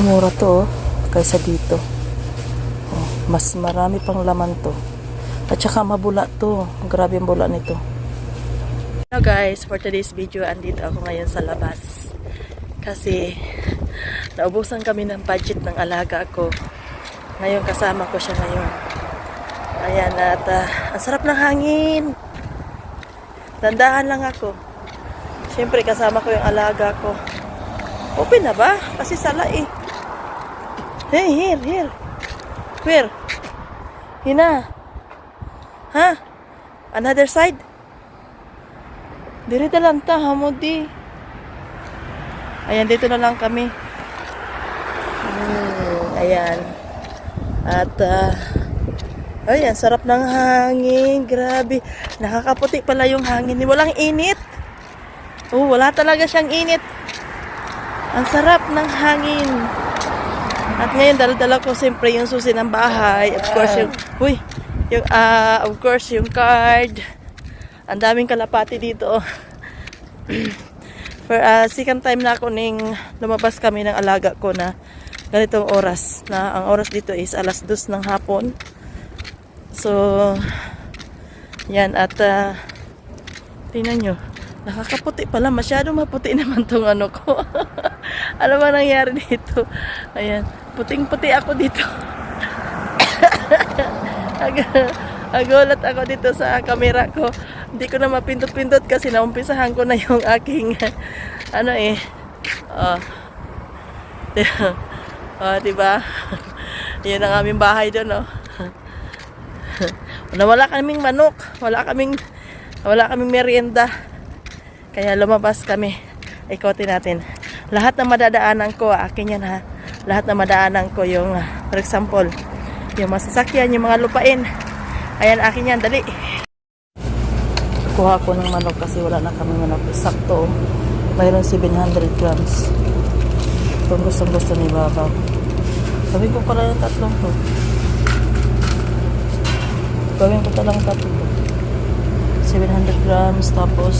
Mura to oh, kaysa dito. Oh, mas marami pang laman to. At saka mabula to. Grabe ang bula nito. Hello guys, for today's video, andito ako ngayon sa labas. Kasi naubusan kami ng budget ng alaga ko. Ngayon kasama ko siya ngayon. Ayan at ah, ang sarap ng hangin. Dandahan lang ako. Siyempre kasama ko yung alaga ko. Open na ba? Kasi sala eh. Hey, here, here. Where? Hina. Ha? Another side? Diri lang ta, hamodi. Ayan, dito na lang kami. Hmm, ayan. At, ah, ayan, sarap ng hangin. Grabe. Nakakaputi pala yung hangin. Walang init. Oh, wala talaga siyang init. Ang sarap ng hangin. At ngayon, dala-dala ko siyempre yung susi ng bahay. Of course, yung, uy, yung, ah, of course, yung card. Ang daming kalapati dito. For uh, second time na ako ning lumabas kami ng alaga ko na ganitong oras. Na ang oras dito is alas dos ng hapon. So, yan at uh, tingnan nyo. Nakakaputi pala. Masyadong maputi naman tong ano ko. ano ba nangyari dito? Ayan. Puting-puti ako dito. Ag- Agulat ako dito sa camera ko. Hindi ko na mapindot-pindot kasi naumpisahan ko na yung aking ano eh. Oh. oh, diba? Yan ang aming bahay doon, oh. wala kaming manok, wala kaming wala kaming merienda. Kaya lumabas kami. Ikotin natin. Lahat ng madadaanan ko, akin yan ha. Lahat ng madaanan ko yung, ah, for example, yung masasakyan, yung mga lupain. Ayan, akin yan, dali. Kuha ko ng manok kasi wala na kami manok. Sakto, mayroon 700 grams. Kung gustong gusto ni Babaw. Gawin ko pala yung tatlong to. Gawin ko talang tatlo to. 700 grams, tapos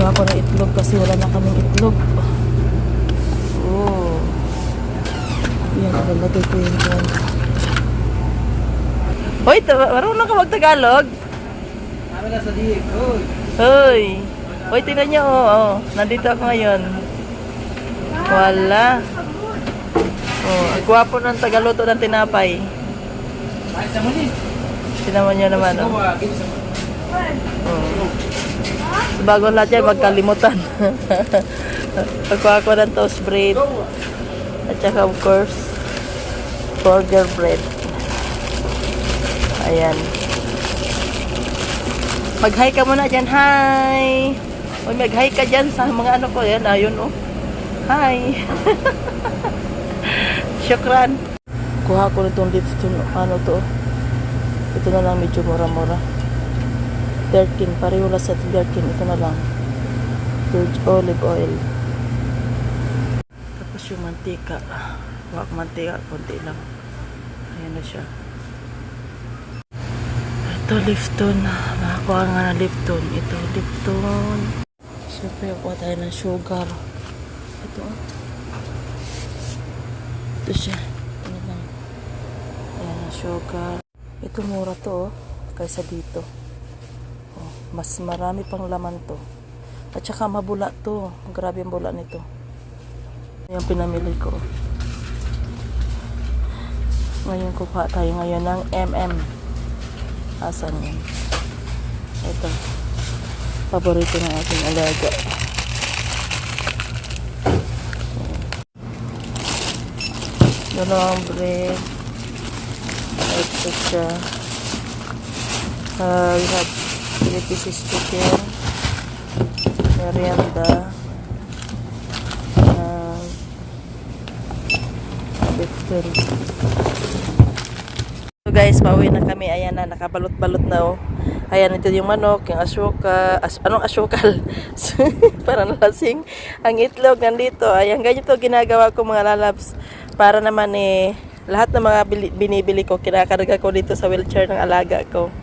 kuha ko ng itlog kasi wala na kaming itlog. Oh. Yan, ilalagay ko yun dyan. Hoy, marunong ka mag-Tagalog? Ano ka sa diig? Uy! Hoy. Hoy, tingnan niyo, oh, oh. Nandito ako ngayon. Wala. Oh, ang gwapo ng tagaluto ng tinapay. Ay, sa muli! Tinaman niyo naman, oh. Oh. Bago lahat yan, magkalimutan. Pagkuha ko ng toast bread. At saka, of course, burger bread. Ayan. Mag-hi ka muna dyan. Hi! Uy, mag-hi ka dyan sa mga ano ko. Yan, ayun, oh. Hi! Syukran. Kuha ko nitong Lipton, ano to. Ito na lang medyo mura-mura. 13, pareho lang sa 13. Ito na lang. Virgin olive oil. Tapos yung mantika. Ko mantika, konti lang. Ayan na siya. Ito, Lipton. Nakakuha nga ng Lipton. Ito, Lipton. Siyempre, kuha tayo ng sugar. Ito, oh. Ito siya. Ano lang. Ayan na, sugar. Ito, mura to, oh. Kaysa dito. Mas marami pang laman to. At saka mabula to. Grabe ang bula nito. Yung pinamili ko. Ngayon kuha tayo ngayon ng MM. Asan yun? Ito. Paborito ng aking alaga. Dalawang bread. Ito siya. Uh, we have 3 pieces chicken. Merienda. Uh, Victor. So guys, pauwi na kami. Ayan na, nakabalot-balot na oh. Ayan, ito yung manok, yung asyoka. As, anong asyokal? Parang lasing. Ang itlog nandito. Ayan, ganito ginagawa ko mga lalabs. Para naman eh, lahat ng mga bili- binibili ko, kinakarga ko dito sa wheelchair ng alaga ko.